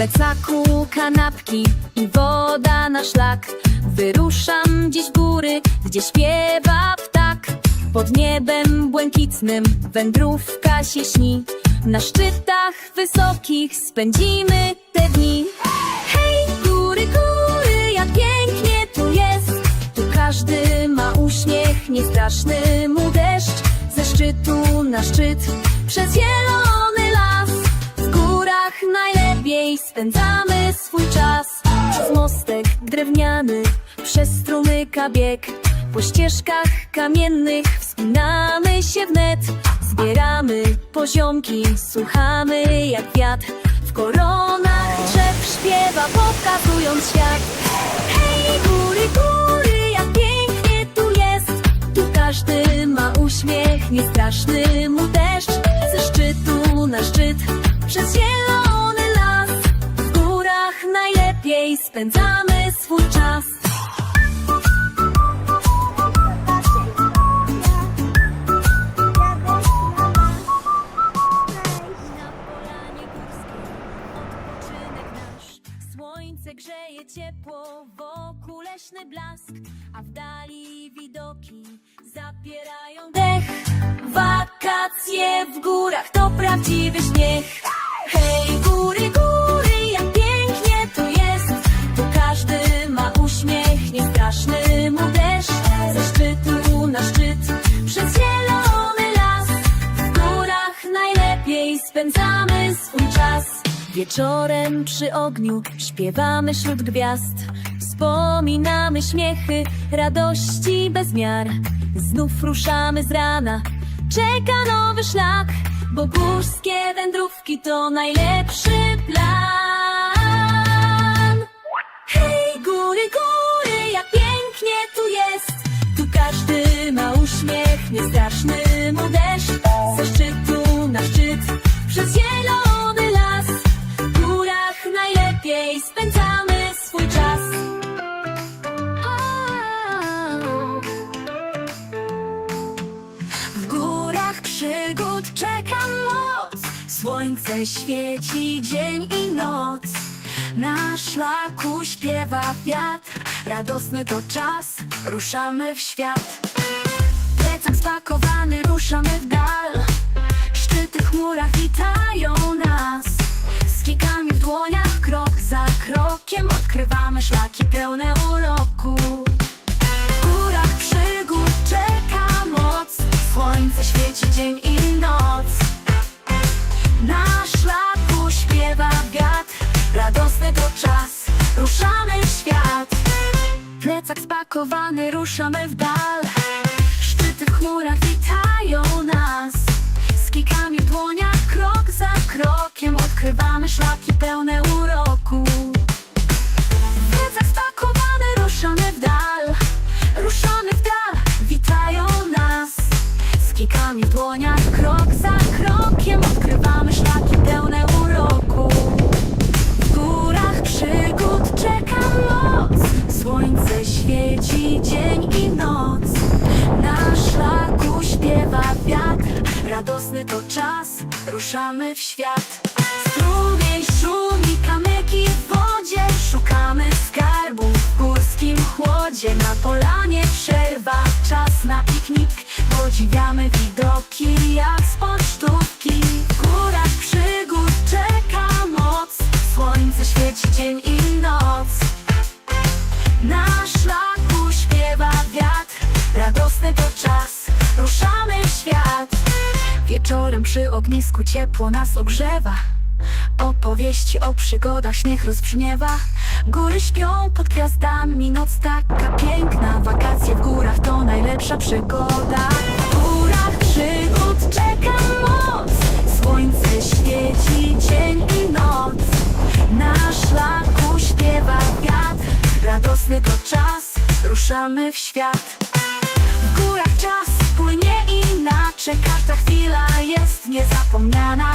plecaku kanapki i woda na szlak. Wyruszam dziś w góry, gdzie śpiewa ptak. Pod niebem błękitnym wędrówka się śni. Na szczytach wysokich spędzimy te dni. Hej, góry, góry, jak pięknie tu jest. Tu każdy ma uśmiech, niestraszny mu deszcz. Ze szczytu na szczyt, przez zielony las. W górach najlepiej spędzamy swój czas. Przez mostek drewniany, przez strumyka bieg. Po ścieżkach kamiennych wspinamy się wnet. Zbieramy poziomki, słuchamy jak wiatr. W koronach drzew śpiewa, pokazując świat. Hej, góry, góry, jak pięknie tu jest. Tu każdy ma uśmiech, niestraszny mu deszcz. Ze szczytu na szczyt, przez zielony najlepiej spędzamy swój czas. Słońce grzeje ciepło, wokół leśny blask, a w dali widoki zapierają dech. Wakacje w górach to prawdziwy śmiech. Hej, Wieczorem przy ogniu śpiewamy wśród gwiazd. Wspominamy śmiechy, radości bez miar. Znów ruszamy z rana, czeka nowy szlak, bo górskie wędrówki to najlepszy plan. Hej, góry, góry, jak pięknie tu jest. Tu każdy ma uśmiech, niestraszny świeci dzień i noc. Na szlaku śpiewa wiatr. Radosny to czas, ruszamy w świat. Plecak spakowany, ruszamy w dal. Szczyty w chmurach witają nas. Z kikami w dłoniach, krok za krokiem Odkrywamy szlaki pełne uroku. W górach przygód czeka moc. Słońce świeci dzień i Plecak spakowany, ruszamy w dal. Szczyty w chmurach witają nas. Z kikami w dłoniach, krok za krokiem Odkrywamy szlaki pełne uroku To czas, ruszamy w świat. Strumień szumi, kamyki w wodzie Szukamy skarbu w górskim chłodzie. Na polanie przerwa, czas na piknik Podziwiamy widoki jak z pocztówki. W górach przygód czeka moc Słońce świeci dzień i noc. Na Wieczorem przy ognisku ciepło nas ogrzewa. Opowieści o przygodach śmiech rozbrzmiewa. Góry śpią pod gwiazdami, noc taka piękna. Wakacje w górach to najlepsza przygoda. W górach przygód czeka moc. Słońce świeci dzień i noc. Na szlaku śpiewa wiatr. Radosny to czas, ruszamy w świat że każda chwila jest niezapomniana.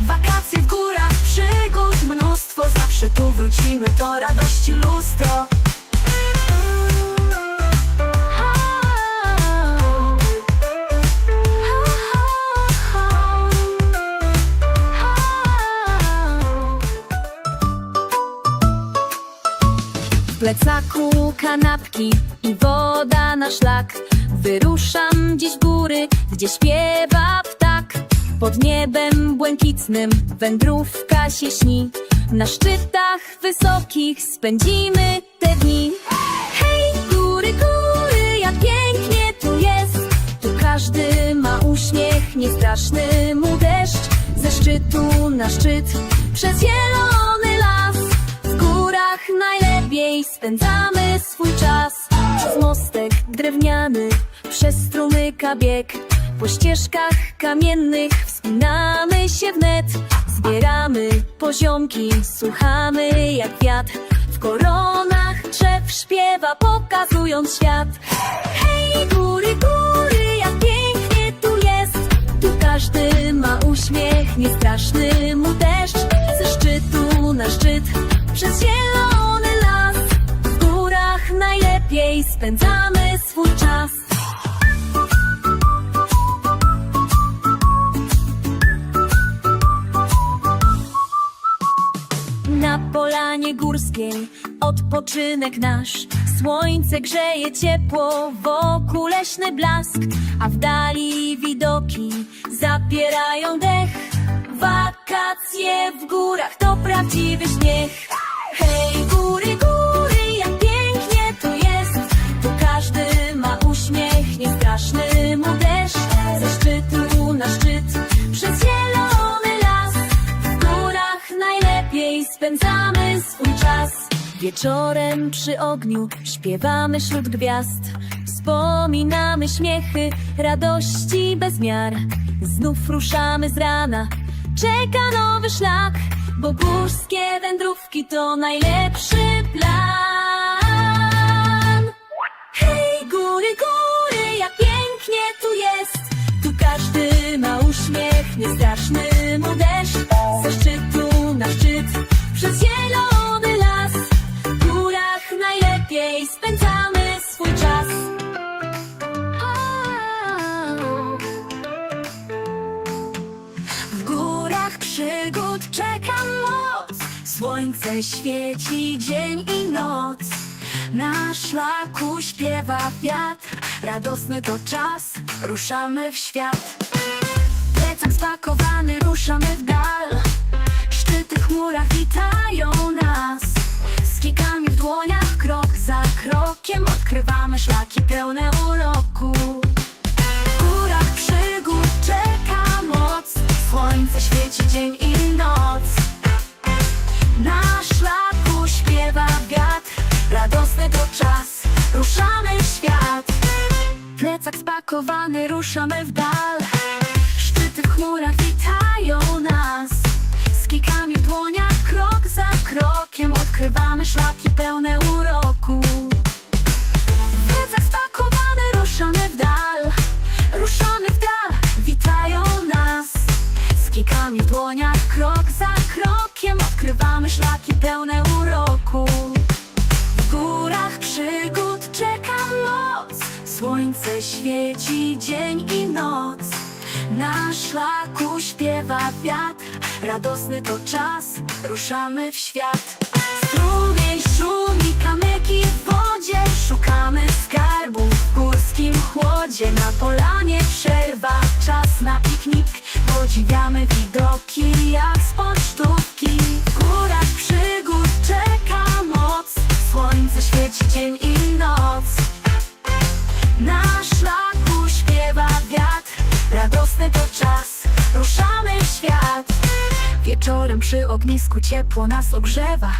Wakacje w górach, przygód mnóstwo Zawsze tu wrócimy do radości lustro. W plecaku kanapki i woda na szlak. Wyruszam dziś w góry, gdzie śpiewa ptak. Pod niebem błękitnym wędrówka się śni. Na szczytach wysokich spędzimy te dni. Hej, góry, góry, jak pięknie tu jest. Tu każdy ma uśmiech, niestraszny mu deszcz. Ze szczytu na szczyt, przez zielony las. W górach najlepiej spędzamy swój czas. Drewniany, przez strumyka bieg. Po ścieżkach kamiennych wspinamy się wnet. Zbieramy poziomki, słuchamy jak wiatr. W koronach drzew śpiewa, pokazując świat. Hej, góry, góry, jak pięknie tu jest. Tu każdy ma uśmiech, niestraszny mu deszcz. Ze szczytu na szczyt, przez zielony las. W górach najlepiej spędzamy swój czas. Na polanie górskiej odpoczynek nasz. Słońce grzeje ciepło, wokół leśny blask A w dali widoki zapierają dech. Wakacje w górach to prawdziwy śmiech. Hej niestraszny mu deszcz Ze szczytu na szczyt, przez zielony las w górach najlepiej spędzamy swój czas. Wieczorem przy ogniu śpiewamy wśród gwiazd. Wspominamy śmiechy, radości bez miar. Znów ruszamy z rana, czeka nowy szlak, bo górskie wędrówki to najlepszy plan. Hej, góry, góry, pięknie tu jest. Tu każdy ma uśmiech, niestraszny mu deszcz. Ze szczytu na szczyt, przez zielony las. W górach najlepiej spędzamy swój czas. W górach przygód czeka moc Słońce świeci dzień i noc Na szlaku śpiewa wiatr Radosny to czas, ruszamy w świat. Plecak spakowany, ruszamy w dal. Szczyty chmurach witają nas. Z kikami w dłoniach, krok za krokiem Odkrywamy szlaki pełne uroku Plecak spakowany, ruszamy w dal. Szczyty w chmurach witają nas. Z kikami w dłoniach, krok za krokiem Odkrywamy szlaki pełne świeci dzień i noc. Na szlaku śpiewa wiatr. Radosny to czas, ruszamy w świat. Strumień szumi, kamyki w wodzie. Szukamy skarbów w górskim chłodzie. Na polanie przerwa, czas na piknik. Podziwiamy widoki jak z pocztówki. W górach przygód Wieczorem przy ognisku ciepło nas ogrzewa.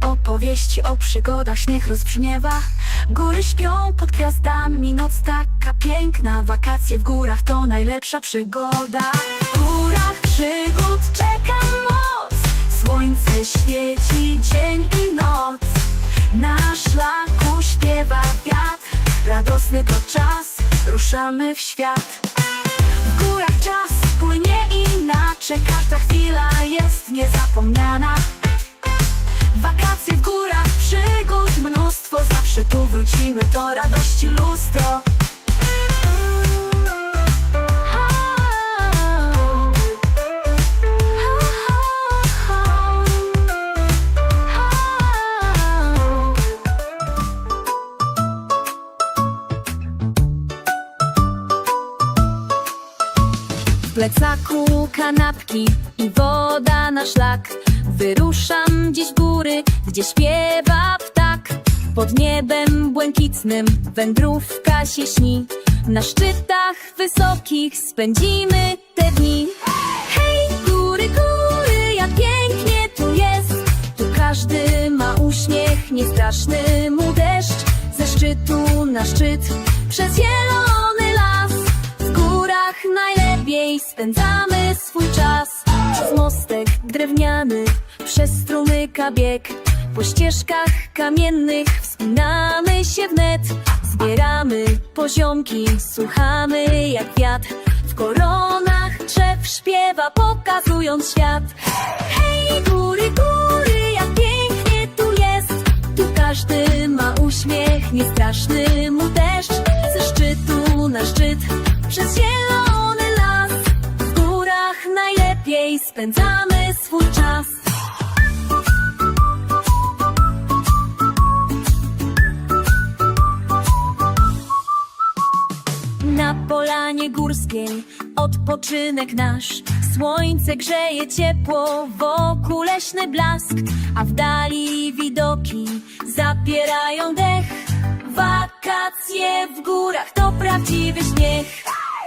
Opowieści o przygodach śmiech rozbrzmiewa. Góry śpią pod gwiazdami, noc taka piękna. Wakacje w górach to najlepsza przygoda. W górach przygód czeka moc. Słońce świeci dzień i noc. Na szlaku śpiewa wiatr. Radosny to czas, ruszamy w świat. W górach czas Każda chwila jest niezapomniana. Wakacje w górach, przygód mnóstwo. Zawsze tu wrócimy, to radości lustro plecaku kanapki i woda na szlak. Wyruszam gdzieś w góry, gdzie śpiewa ptak. Pod niebem błękitnym wędrówka się śni. Na szczytach wysokich spędzimy te dni. Hej, góry, góry, jak pięknie tu jest. Tu każdy ma uśmiech, niestraszny mu deszcz. Ze szczytu na szczyt, przez zielony najlepiej spędzamy swój czas Przez mostek drewniany, przez strumyka bieg Po ścieżkach kamiennych wspinamy się wnet Zbieramy poziomki, słuchamy jak wiatr. W koronach drzew śpiewa, pokazując świat. Hej, góry, góry, jak pięknie tu jest. Tu każdy ma uśmiech, niestraszny mu deszcz. Ze szczytu na szczyt, przez zielony las. W górach najlepiej spędzamy swój czas. Na polanie górskiej odpoczynek nasz. Słońce grzeje ciepło, wokół leśny blask. A w dali widoki zapierają dech. Wakacje w górach to prawdziwy śmiech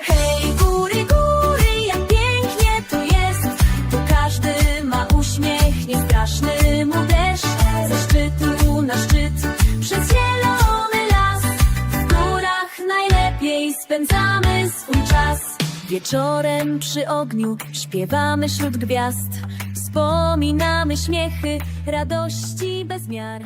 Hej góry, góry, jak pięknie tu jest Tu każdy ma uśmiech, niestraszny mu deszcz Ze szczytu na szczyt, przez zielony las w górach najlepiej spędzamy swój czas. Wieczorem przy ogniu śpiewamy wśród gwiazd. Wspominamy śmiechy, radości bez miar.